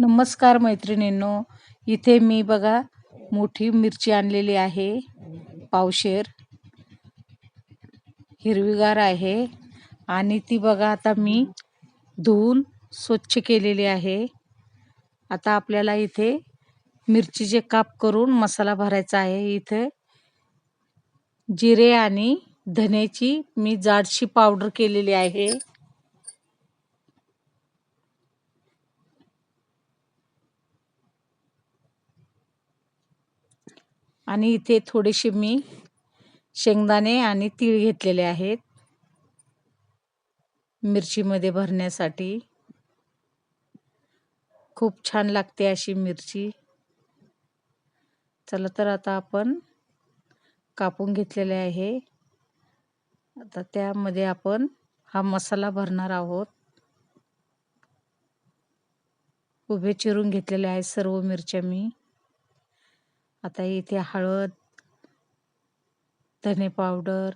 नमस्कार मैत्रिणींनो इथे मी बघा मोठी मिरची आणलेली आहे पावशेर. हिरवीगार आहे आणि ती बघा आता मी धुवून स्वच्छ केलेली आहे. आता आपल्याला इथे मिरचीचे काप करून मसाला भरायचा आहे. इथे जिरे आणि धन्याची मी जाडशी पावडर केलेली आहे. आणि इथे थोडेसे मी शेंगदाणे आणि तीळ घेतलेले आहेत. मिरचीमध्ये भरण्यासाठी. खूप छान लागते अशी मिरची. चला तर आता आपण कापून घेतलेले आहे. आता त्यामध्ये आपण हा मसाला भरणार आहोत. उभे चिरून घेतलेले आहे सर्व मिरच्या मी. आता इथे हळद धने पावडर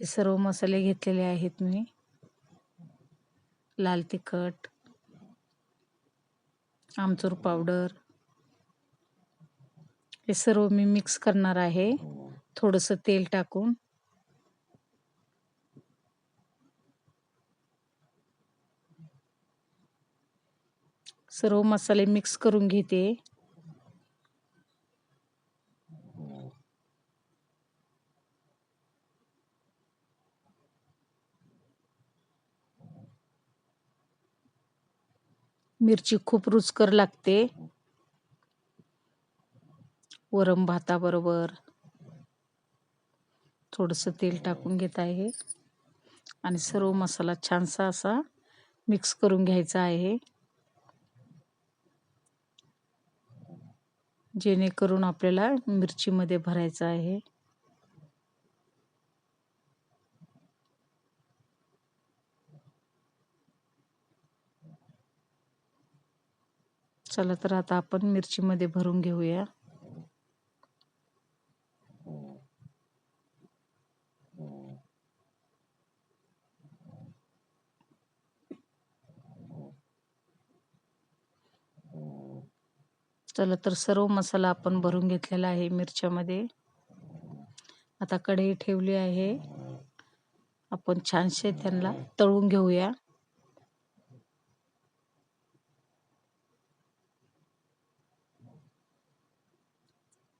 हे सर्व मसाले घेतलेले आहेत मी. लाल तिखट आमचूर पावडर. हे सर्व मी मिक्स करणार आहे. थोडंसं तेल टाकून. सर्व मसाले मिक्स करून घेते. मिरची खूप रुचकर लागते. वरम भाताबरोबर थोडंसं तेल टाकून घेत आहे. आणि सर्व मसाला छानसा असा मिक्स करून घ्यायचा आहे. जेणेकरून आपल्याला मिरचीमध्ये भरायचं आहे. चला तर आता आपण मिरचीमध्ये भरून घेऊया. चला तर सर्व मसाला आपण भरून घेतलेला आहे मिरच्यामध्ये. आता कढई ठेवली आहे. आपण छानसे त्यांना तळून घेऊया.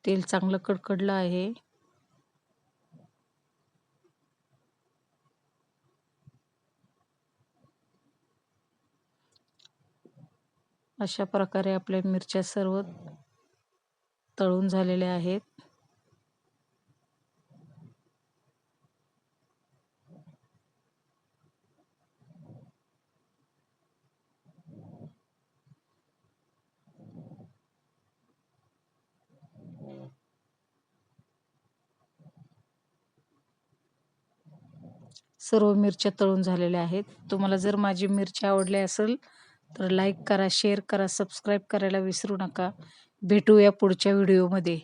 तेल चांगलं कडकडलं आहे. अशा प्रकारे आपल्या मिरच्या सर्व तळून झालेल्या आहेत. सर्व मिरच्या तळून झालेल्या आहेत. तुम्हाला जर माझी मिरची आवडली असेल तर लाईक करा शेअर करा सबस्क्राईब करायला विसरू नका. भेटूया पुढच्या व्हिडिओमध्ये